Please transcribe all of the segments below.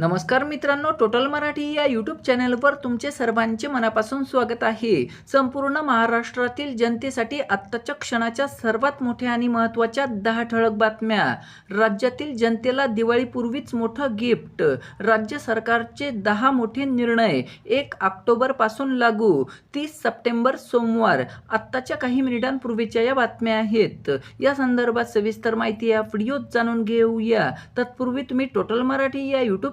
नमस्कार मित्रांनो टोटल मराठी या यूट्यूब चॅनलवर तुमचे सर्वांचे मनापासून स्वागत आहे. संपूर्ण महाराष्ट्रातील जनतेसाठी आत्ताच्या क्षणाच्या सर्वात मोठ्या आणि महत्त्वाच्या दहा ठळक बातम्या. राज्यातील जनतेला दिवाळीपूर्वीच मोठं गिफ्ट राज्य सरकारचे दहा मोठे निर्णय एक ऑक्टोबरपासून लागू तीस सप्टेंबर सोमवार आत्ताच्या काही मिनिटांपूर्वीच्या या बातम्या आहेत. या संदर्भात सविस्तर माहिती या व्हिडिओत जाणून घेऊया. तत्पूर्वी तुम्ही टोटल मराठी या यूट्यूब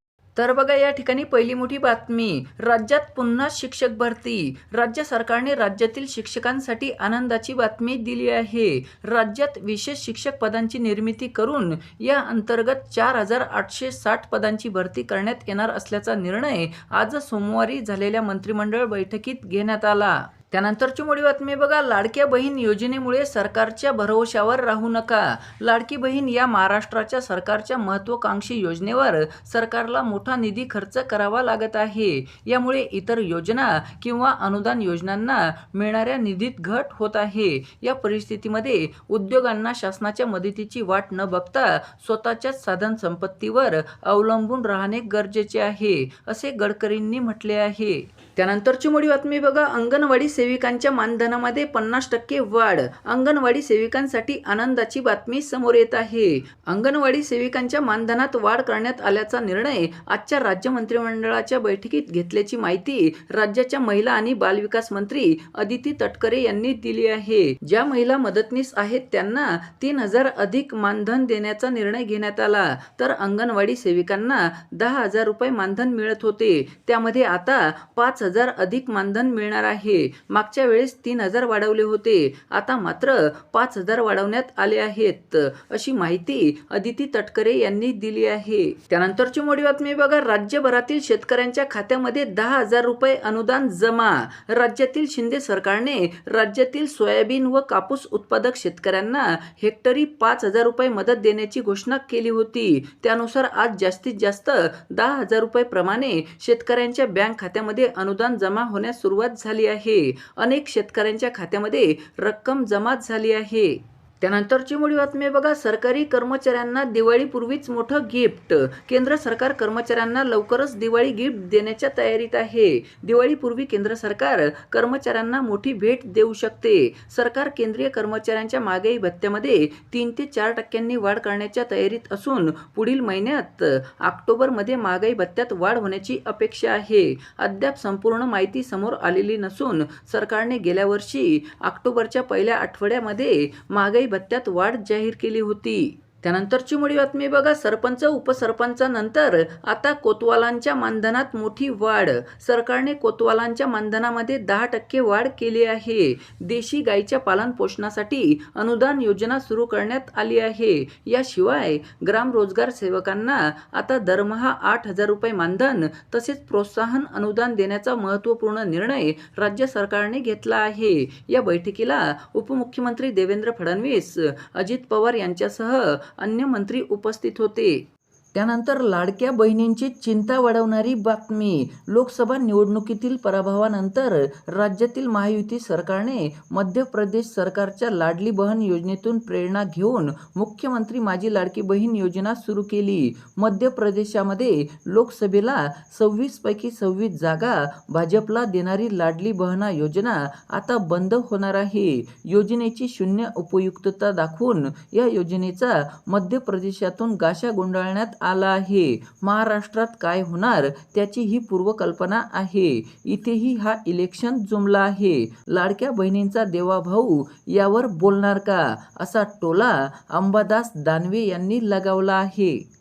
तर बघा या ठिकाणी पहिली मोठी बातमी. राज्यात पुन्हा शिक्षक भरती. राज्य सरकारने राज्यातील शिक्षकांसाठी आनंदाची बातमी दिली आहे. राज्यात विशेष शिक्षक पदांची निर्मिती करून या अंतर्गत चार हजार आठशे साठ पदांची भरती करण्यात येणार असल्याचा निर्णय आज सोमवारी झालेल्या मंत्रिमंडळ बैठकीत घेण्यात आला. त्यानंतरची मोठी बातमी बघा. लाडक्या बहीण योजनेमुळे सरकारच्या भरवशावर राहू नका. लाडकी बहीण या महाराष्ट्राच्या सरकारच्या महत्त्वाकांक्षी योजनेवर सरकारला मोठा निधी खर्च करावा लागत आहे. यामुळे इतर योजना किंवा अनुदान योजनांना मिळणाऱ्या निधीत घट होत आहे. या परिस्थितीमध्ये उद्योगांना शासनाच्या मदतीची वाट न बघता स्वतःच्याच साधन संपत्तीवर अवलंबून राहणे गरजेचे आहे असे गडकरींनी म्हटले आहे. त्यानंतरची मोठी बातमी बघा. अंगणवाडी सेविकांच्या मानधनामध्ये पन्नास टक्के वाढ. अंगणवाडी सेविकांसाठी आनंदाची बातमी समोर येत आहे. अंगणवाडी सेविकांच्या मानधनात वाढ करण्यात आल्याचा निर्णय आजच्या राज्य मंत्रिमंडळाच्या बैठकीत घेतल्याची माहिती राज्याच्या महिला आणि बालविकास मंत्री अदिती तटकरे यांनी दिली आहे. ज्या महिला मदतनीस आहेत त्यांना तीन हजार अधिक मानधन देण्याचा निर्णय घेण्यात आला. तर अंगणवाडी सेविकांना दहा हजार रुपये मानधन मिळत होते. त्यामध्ये आता पाच हजार अधिक मानधन मिळणार आहे. मागच्या वेळेस तीन हजार वाढवले होते. आता मात्र पाच हजार वाढवण्यात आले आहेत अशी माहिती अदिती तटकरे यांनी दिली आहे. त्यानंतरची मोठी बातमी बघा. राज्यभरातील शेतकऱ्यांच्या खात्यामध्ये दहा हजार रुपये अनुदान जमा. राज्यातील शिंदे सरकारने राज्यातील सोयाबीन व कापूस उत्पादक शेतकऱ्यांना हेक्टरी पाच हजार रुपये मदत देण्याची घोषणा केली होती. त्यानुसार आज जास्तीत जास्त दहा हजार रुपये प्रमाणे शेतकऱ्यांच्या बँक खात्यामध्ये अनुदान जमा होण्यास सुरुवात झाली आहे. अनेक शेतकऱ्यांच्या खात्यामध्ये रक्कम जमा झाली आहे. त्यानंतरची मोठी बातमी बघा सरकारी कर्मचाऱ्यांना दिवाळीपूर्वीच मोठं गिफ्ट. केंद्र सरकार कर्मचाऱ्यांना लवकरच दिवाळी गिफ्ट देण्याच्या तयारीत आहे. दिवाळीपूर्वी केंद्र सरकार कर्मचाऱ्यांना मोठी भेट देऊ शकते. सरकार केंद्रीय कर्मचाऱ्यांच्या मागाई भत्त्यामध्ये तीन ते चार टक्क्यांनी वाढ करण्याच्या तयारीत असून पुढील महिन्यात ऑक्टोबरमध्ये महागाई भत्त्यात वाढ होण्याची अपेक्षा आहे. अद्याप संपूर्ण माहिती समोर आलेली नसून सरकारने गेल्या वर्षी ऑक्टोबरच्या पहिल्या आठवड्यामध्ये महागाई भत्त्यात वाढ जाहीर केली होती. त्यानंतरची मोठी बातमी बघा. सरपंच उपसरपंचानंतर आता कोतवालांच्या मानधनात मोठी वाढ. सरकारने कोतवालांच्या मानधनामध्ये दहा टक्के वाढ केली आहे. देशी गाईच्या पालन पोषणासाठी अनुदान योजना सुरू करण्यात आली आहे. याशिवाय ग्राम रोजगार सेवकांना आता दरमहा आठ हजार रुपये मानधन तसेच प्रोत्साहन अनुदान देण्याचा महत्त्वपूर्ण निर्णय राज्य सरकारने घेतला आहे. या बैठकीला उपमुख्यमंत्री देवेंद्र फडणवीस अजित पवार यांच्यासह अन्य मंत्री उपस्थित होते. त्यानंतर लाडक्या बहिणींची चिंता वाढवणारी बातमी. लोकसभा निवडणुकीतील पराभवानंतर राज्यातील महायुती सरकारने मध्य प्रदेश सरकारच्या लाडली बहन योजनेतून प्रेरणा घेऊन मुख्यमंत्री माझी लाडकी बहीण योजना सुरू केली. मध्य प्रदेशामध्ये लोकसभेला सव्वीसपैकी सव्वीस जागा भाजपला देणारी लाडली बहना योजना आता बंद होणार आहे. योजनेची शून्य उपयुक्तता दाखवून या योजनेचा मध्य प्रदेशातून गाशा गुंडाळण्यात आला आहे. महाराष्ट्रात काय होणार? त्याची ही पूर्वकल्पना आहे. इथेही हा इलेक्शन जुमला आहे. लाडक्या बहिणींचा देवाभाऊ यावर बोलणार का? असा टोला अंबादास दानवे यांनी लगावला आहे.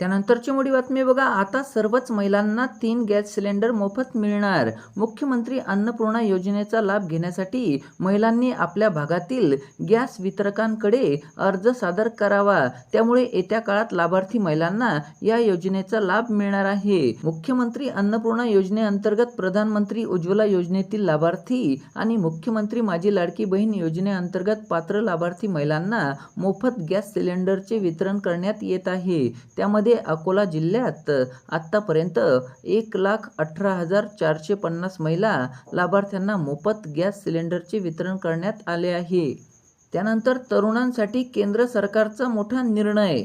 त्यानंतरची मोठी बातमी बघा आता सर्वच महिलांना तीन गॅस सिलेंडर मोफत मिळणार. मुख्यमंत्री अन्नपूर्णा योजनेचा लाभ घेण्यासाठी महिलांनी आपल्या भागातील गॅस वितरकांकडे अर्ज सादर करावा. त्यामुळे येत्या काळात लाभार्थी महिलांना या योजनेचा लाभ मिळणार आहे. मुख्यमंत्री अन्नपूर्णा योजनेअंतर्गत प्रधानमंत्री उज्ज्वला योजनेतील लाभार्थी आणि मुख्यमंत्री माझी लाडकी बहीण योजनेअंतर्गत पात्र लाभार्थी महिलांना मोफत गॅस सिलेंडरचे वितरण करण्यात येत आहे. त्यामध्ये यामध्ये अकोला जिल्ह्यात आत्तापर्यंत एक लाख अठरा हजार चारशे पन्नास महिला लाभार्थ्यांना मोफत गॅस सिलेंडरचे वितरण करण्यात आले आहे. त्यानंतर तरुणांसाठी केंद्र सरकारचा मोठा निर्णय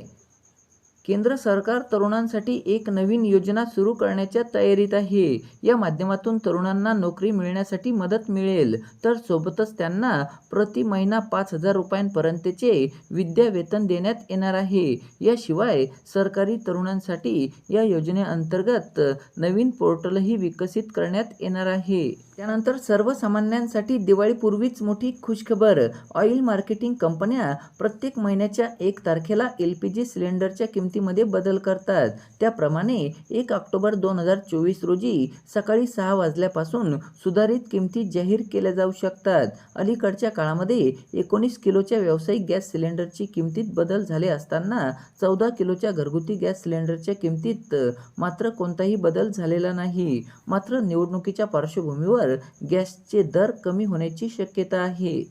केंद्र सरकार तरुणांसाठी एक नवीन योजना सुरू करण्याच्या तयारीत आहे. या माध्यमातून तरुणांना नोकरी मिळण्यासाठी मदत मिळेल. तर सोबतच त्यांना प्रति महिना पाच हजार रुपयांपर्यंतचे विद्यावेतन देण्यात येणार आहे. याशिवाय सरकारी तरुणांसाठी या योजनेअंतर्गत नवीन पोर्टलही विकसित करण्यात येणार आहे. त्यानंतर सर्वसामान्यांसाठी दिवाळीपूर्वीच मोठी खुशखबर. ऑइल मार्केटिंग कंपन्या प्रत्येक महिन्याच्या एक तारखेला एल पी जी सिलेंडरच्या किमतीमध्ये बदल करतात. त्याप्रमाणे एक ऑक्टोबर दोन हजार चोवीस रोजी सकाळी सहा वाजल्यापासून सुधारित किमती जाहीर केल्या जाऊ शकतात. अलीकडच्या काळामध्ये एकोणीस किलोच्या व्यावसायिक गॅस सिलेंडरची किमतीत बदल झाले असताना चौदा किलोच्या घरगुती गॅस सिलेंडरच्या किमतीत मात्र कोणताही बदल झालेला नाही. मात्र निवडणुकीच्या पार्श्वभूमीवर गॅसचे दर कमी होण्याची शक्यता आहे.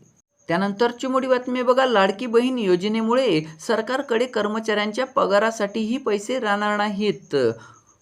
त्यानंतर चिमुडी बातमी बघा लाडकी बहीण योजनेमुळे सरकारकडे कर्मचाऱ्यांच्या पगारासाठीही पैसे राहणार नाहीत.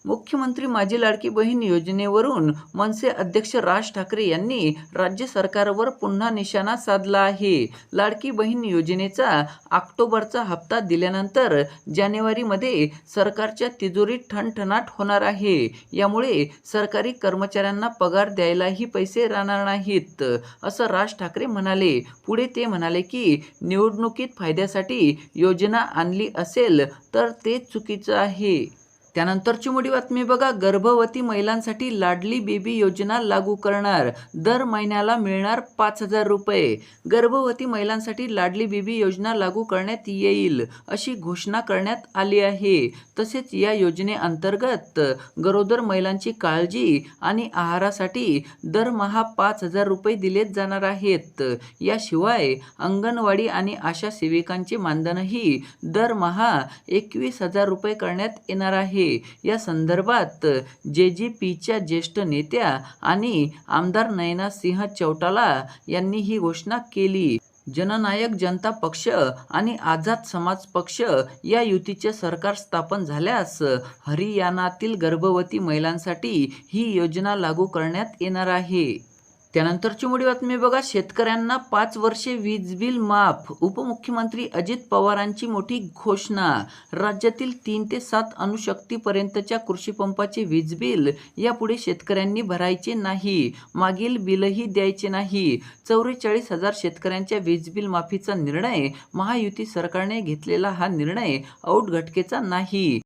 मुख्यमंत्री माझी लाडकी बहीण योजनेवरून मनसे अध्यक्ष राज ठाकरे यांनी राज्य सरकारवर पुन्हा निशाणा साधला आहे. लाडकी बहीण योजनेचा ऑक्टोबरचा हप्ता दिल्यानंतर जानेवारीमध्ये सरकारच्या तिजोरीत ठणठणाट होणार आहे. यामुळे सरकारी कर्मचाऱ्यांना पगार द्यायलाही पैसे राहणार नाहीत असं राज ठाकरे म्हणाले. पुढे ते म्हणाले की निवडणुकीत फायद्यासाठी योजना आणली असेल तर ते चुकीचं आहे. त्यानंतरची मोठी बातमी बघा गर्भवती महिलांसाठी लाडली बेबी योजना लागू करणार. दर महिन्याला मिळणार पाच हजार रुपये. गर्भवती महिलांसाठी लाडली बेबी योजना लागू करण्यात येईल अशी घोषणा करण्यात आली आहे. तसेच या योजनेअंतर्गत गरोदर महिलांची काळजी आणि आहारासाठी दरमहा पाच हजार रुपये दिले जाणार आहेत. याशिवाय अंगणवाडी आणि आशा सेविकांचे मानधनही दरमहा एकवीस हजार रुपये करण्यात येणार आहे. आहे. या संदर्भात जे जे पीच्या ज्येष्ठ नेत्या आणि आमदार नयना सिंह चौटाला यांनी ही घोषणा केली. जननायक जनता पक्ष आणि आझाद समाज पक्ष या युतीचे सरकार स्थापन झाल्यास हरियाणातील गर्भवती महिलांसाठी ही योजना लागू करण्यात येणार आहे. त्यानंतरची मोठी बातमी बघा. शेतकऱ्यांना पाच वर्षे वीज बिल माफ. उपमुख्यमंत्री अजित पवारांची मोठी घोषणा. राज्यातील तीन ते सात अणुशक्तीपर्यंतच्या कृषीपंपाचे वीज बिल. यापुढे शेतकऱ्यांनी भरायचे नाही. मागील बिलही द्यायचे नाही. चौवेचाळीस हजार शेतकऱ्यांच्या वीज बिल माफीचा निर्णय. महायुती सरकारने घेतलेला हा निर्णय. औट घटकेचा नाही.